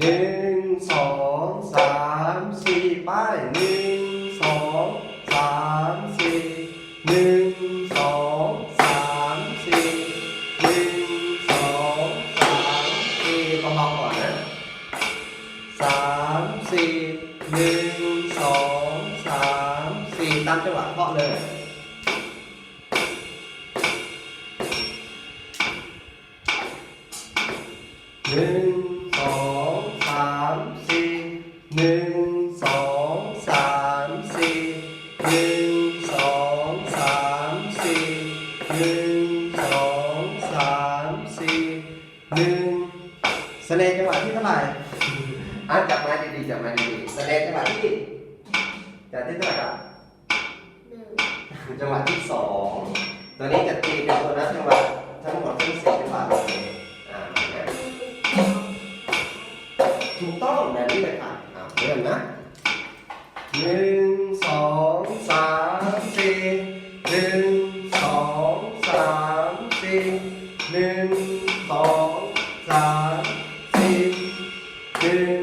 หนึ่งสองสามสี่ป้ายหนึ่งสองสามสี่หนึ่งสองสามสี่หนึ่งสองสามสี่เบาๆก่อนนะสามสี่หนึ่งสองสามสี่ตามจังหวะเคาะเลยหนึ่ง หนึ่งสองสามสี่หนึ่งสองสามสี่หนึ่งแสดงจังหวะที่เท่าไหร่ อะจับไม้ดีๆจับไม้ดีๆแสดงจังหวะที่จับที่เท่าไหร่ครับหนึ่งจังหวะที่สองตัวนี้จะตีเป็นตัวนับจังหวะทั้งหมดทั้งสี่จังหวะเลยอ่านะถูกต้องแบบนี้เลยค่ะอ่าเริ่มนะหนึ่งสองสาม สี่หนึ่งสองสามสี่หนึ่งสองสามสี่หนึ่ง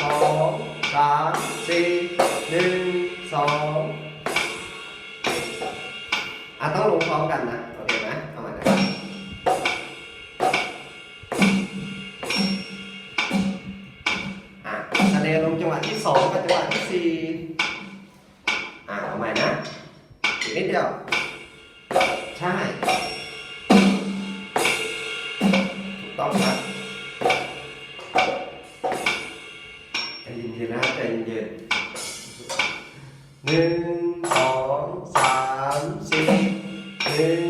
สองสามสี่หนึ่งสองอะต้องลงพร้อมกันนะโอเคไหมเอาใหม่นะครับอะคะแสดงลงจังหวะที่สองกับจังหวะที่สี่อะเอาใหม่นะ นิดเดียว ใช่ ถูกต้องครับใจเย็นๆนะใจเย็นๆหนึ่งสองสามสี่หนึ่ง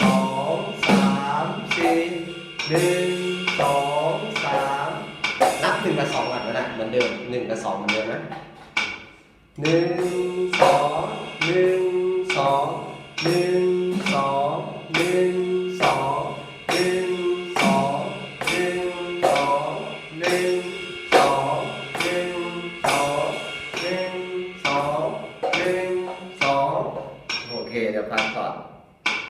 สองสามสี่หนึ่งสองสามนับหนึ่งกับสองก่อนก็ได้เหมือนเดิมหนึ่งกับสองเหมือนเดิมนะหนึ่งสอง องหนึ่งสองหนึ่งสองหนึ่งสองหนึ่งสองหนึ่งสองหนึ่งสองหนึ่งสองหนึ่งสองโอเคเดี๋ยวพักก่อน